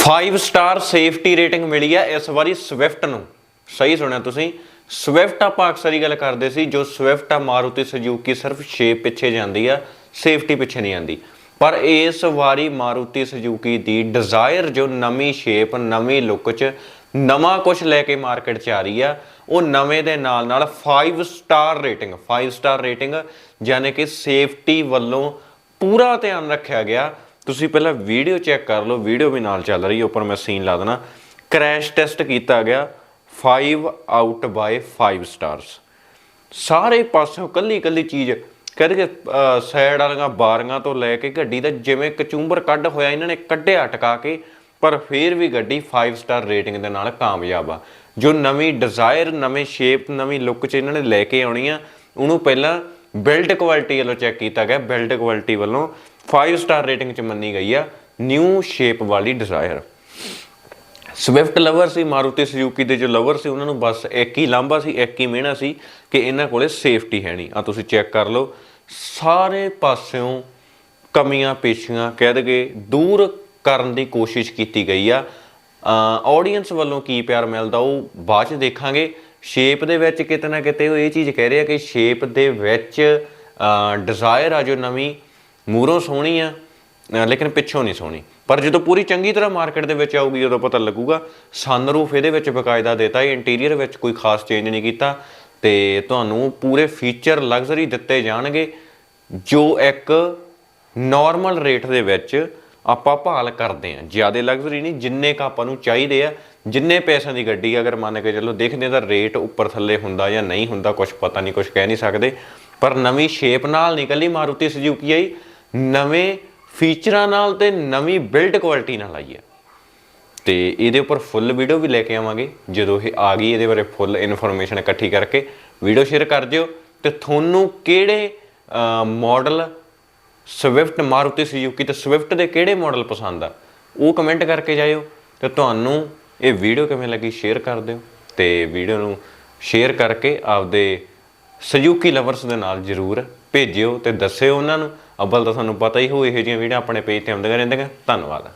5 star safety rating ਮਿਲੀ ਆ ਇਸ ਵਾਰੀ ਸਵਿਫਟ ਨੂੰ। ਸਹੀ ਸੁਣਿਆ ਤੁਸੀਂ। ਸਵਿਫਟ ਆਪਾਂ ਅਕਸਰ ਹੀ ਗੱਲ ਕਰਦੇ ਸੀ, ਜੋ ਸਵਿਫਟ ਆ ਮਾਰੂਤੀ ਸੁਜ਼ੂਕੀ ਸਿਰਫ ਸ਼ੇਪ ਪਿੱਛੇ ਜਾਂਦੀ ਆ ਸੇਫਟੀ ਪਿੱਛੇ ਨਹੀਂ ਜਾਂਦੀ ਪਰ ਇਸ ਵਾਰੀ ਮਾਰੂਤੀ ਸੁਜ਼ੂਕੀ ਦੀ ਡਿਜ਼ਾਇਰ ਜੋ ਨਵੀਂ ਸ਼ੇਪ ਨਵੀਂ ਲੁੱਕ 'ਚ ਨਵਾਂ ਕੁਝ ਲੈ ਕੇ ਮਾਰਕੀਟ 'ਚ ਆ ਰਹੀ ਆ, ਉਹ ਨਵੇਂ ਦੇ ਨਾਲ ਨਾਲ 5 ਸਟਾਰ ਰੇਟਿੰਗ 5 ਸਟਾਰ ਰੇਟਿੰਗ ਯਾਨੀ ਕਿ ਸੇਫਟੀ ਵੱਲੋਂ ਪੂਰਾ ਧਿਆਨ ਰੱਖਿਆ ਗਿਆ। ਤੁਸੀਂ ਪਹਿਲਾਂ ਵੀਡੀਓ ਚੈੱਕ ਕਰ ਲਓ ਵੀਡੀਓ ਵੀ ਨਾਲ ਚੱਲ ਰਹੀ ਹੈ, ਉੱਪਰ ਮੈਂ ਸੀਨ ਲਾ ਦੇਣਾ। ਕ੍ਰੈਸ਼ ਟੈਸਟ ਕੀਤਾ ਗਿਆ 5 ਆਊਟ ਬਾਈ 5 ਸਟਾਰਸ ਸਾਰੇ ਪਾਸਿਓਂ ਕੱਲੀ ਕੱਲੀ ਚੀਜ਼ ਕਹਿੰਦੇ ਸਾਈਡ ਵਾਲੀਆਂ ਬਾਰੀਆਂ ਤੋਂ ਲੈ ਕੇ ਗੱਡੀ ਦਾ ਜਿਵੇਂ ਕਚੂੰਬਰ ਕੱਢ ਹੋਇਆ, ਇਹਨਾਂ ਨੇ ਕੱਢਿਆ ਟਕਾ ਕੇ, ਪਰ ਫਿਰ ਵੀ ਗੱਡੀ 5 ਸਟਾਰ ਰੇਟਿੰਗ ਦੇ ਨਾਲ ਕਾਮਯਾਬ ਆ। ਜੋ ਨਵੀਂ ਡਿਜ਼ਾਇਰ ਨਵੇਂ ਸ਼ੇਪ ਨਵੀਂ ਲੁੱਕ ਚ ਇਹਨਾਂ ਨੇ ਲੈ ਕੇ ਆਉਣੀ ਆ, ਉਹਨੂੰ ਪਹਿਲਾਂ ਬਿਲਡ ਕੁਆਲਿਟੀ ਵੱਲੋਂ ਚੈੱਕ ਕੀਤਾ ਗਿਆ ਬਿਲਡ ਕੁਆਲਿਟੀ ਵੱਲੋਂ। 5 ਸਟਾਰ ਰੇਟਿੰਗ ਚ ਮੰਨੀ ਗਈ ਆ ਨਿਊ ਸ਼ੇਪ ਵਾਲੀ ਡਿਜ਼ਾਇਰ ਸਵਿਫਟ ਲਵਰ ਸੀ ਮਾਰੂਤੀ ਸੁਜ਼ੂਕੀ ਦੇ ਜੋ ਲਵਰ ਸੀ, ਉਹਨਾਂ ਨੂੰ ਬਸ ਇੱਕ ਹੀ ਲਾਂਭਾ ਸੀ, ਇੱਕ ਹੀ ਮਿਹਣਾ ਸੀ ਕਿ ਇਹਨਾਂ ਕੋਲੇ ਸੇਫਟੀ ਹੈ ਨਹੀਂ। ਆ ਤੁਸੀਂ ਚੈੱਕ ਕਰ ਲਓ, ਸਾਰੇ ਪਾਸਿਓਂ ਕਮੀਆਂ ਪੇਸ਼ੀਆਂ ਕਹਿ ਦਗੇ ਦੂਰ ਕਰਨ ਦੀ ਕੋਸ਼ਿਸ਼ ਕੀਤੀ ਗਈ ਆ। ਆਡੀਅנס ਵੱਲੋਂ ਕੀ ਪਿਆਰ ਮਿਲਦਾ ਉਹ ਬਾਅਦ ਚ ਦੇਖਾਂਗੇ। ਸ਼ੇਪ ਦੇ ਵਿੱਚ ਕਿਤੇ ਨਾ ਕਿਤੇ ਉਹ ਇਹ ਚੀਜ਼ ਕਹਿ ਰਿਹਾ ਕਿ ਸ਼ੇਪ ਦੇ ਵਿੱਚ ਡਿਜ਼ਾਇਰ ਆ ਜੋ ਨਵੀਂ ਮੂਰੋਂ ਸੋਹਣੀ ਆ ਲੇਕਿਨ ਪਿੱਛੋਂ ਨਹੀਂ ਸੋਹਣੀ। ਪਰ ਜਦੋਂ ਪੂਰੀ ਚੰਗੀ ਤਰ੍ਹਾਂ ਮਾਰਕੀਟ ਦੇ ਵਿੱਚ ਆਊਗੀ, ਉਦੋਂ ਪਤਾ ਲੱਗੂਗਾ ਸਨਰੂਫ ਇਹਦੇ ਵਿੱਚ ਬਕਾਇਦਾ ਦਿੱਤਾ ਹੈ ਇੰਟੀਰੀਅਰ ਵਿੱਚ ਕੋਈ ਖਾਸ ਚੇਂਜ ਨਹੀਂ ਕੀਤਾ, ਤੇ ਤੁਹਾਨੂੰ ਪੂਰੇ ਫੀਚਰ ਲਗਜ਼ਰੀ ਦਿੱਤੇ ਜਾਣਗੇ, ਜੋ ਇੱਕ ਨਾਰਮਲ ਰੇਟ ਦੇ ਵਿੱਚ ਆਪਾਂ ਭਾਲ ਕਰਦੇ ਹਾਂ। ਜ਼ਿਆਦਾ ਲਗਜ਼ਰੀ ਨਹੀਂ, ਜਿੰਨੇ ਕ ਆਪਾਂ ਨੂੰ ਚਾਹੀਦੇ ਆ, ਜਿੰਨੇ ਪੈਸਿਆਂ ਦੀ ਗੱਡੀ ਅਗਰ ਮੰਨ ਕੇ ਚੱਲੋ ਦੇਖਦੇ ਹਾਂ ਤਾਂ ਰੇਟ ਉੱਪਰ ਥੱਲੇ ਹੁੰਦਾ ਜਾਂ ਨਹੀਂ ਹੁੰਦਾ ਕੁਝ ਪਤਾ ਨਹੀਂ ਕੁਝ ਕਹਿ ਨਹੀਂ ਸਕਦੇ, ਪਰ ਨਵੀਂ ਸ਼ੇਪ ਨਾਲ ਨਿਕਲੀ ਮਾਰੂਤੀ ਸੁਜ਼ੂਕੀ ਆਈ ਨਵੇਂ ਫੀਚਰਾਂ ਨਾਲ ਤੇ ਨਵੀਂ ਬਿਲਡ ਕੁਆਲਿਟੀ ਨਾਲ ਆਈ ਹੈ। ਤੇ ਇਹਦੇ ਉੱਪਰ ਫੁੱਲ ਵੀਡੀਓ ਵੀ ਲੈ ਕੇ ਆਵਾਂਗੇ। ਜਦੋਂ ਇਹ ਆ ਗਈ, ਇਹਦੇ ਬਾਰੇ ਫੁੱਲ ਇਨਫੋਰਮੇਸ਼ਨ ਇਕੱਠੀ ਕਰਕੇ ਵੀਡੀਓ ਸ਼ੇਅਰ ਕਰ ਦਿਓ। ਤੇ ਤੁਹਾਨੂੰ ਕਿਹੜੇ ਮਾਡਲ ਸਵਿਫਟ ਮਾਰੂਤੀ ਸੁਜ਼ੂਕੀ ਤੇ ਸਵਿਫਟ ਦੇ ਕਿਹੜੇ ਮਾਡਲ ਪਸੰਦ ਆ, ਉਹ ਕਮੈਂਟ ਕਰਕੇ ਜਾਇਓ। ਤੇ ਤੁਹਾਨੂੰ ਇਹ ਵੀਡੀਓ ਕਿਵੇਂ ਲੱਗੀ ਸ਼ੇਅਰ ਕਰ ਦਿਓ। ਤੇ ਵੀਡੀਓ ਨੂੰ ਸ਼ੇਅਰ ਕਰਕੇ ਆਪਦੇ ਸੁਜ਼ੂਕੀ ਲਵਰਸ ਦੇ ਨਾਲ ਜਰੂਰ ਭੇਜਿਓ ਤੇ ਦੱਸਿਓ ਉਹਨਾਂ ਨੂੰ। ਅੱਬਲ ਤਾਂ ਤੁਹਾਨੂੰ ਪਤਾ ਹੀ ਹੋ, ਇਹੋ ਜਿਹੀਆਂ ਵੀਡੀਓ ਆਪਣੇ ਪੇਜ ਤੇ ਆਉਂਦੀਆਂ ਰਹਿੰਦੀਆਂ। ਧੰਨਵਾਦ।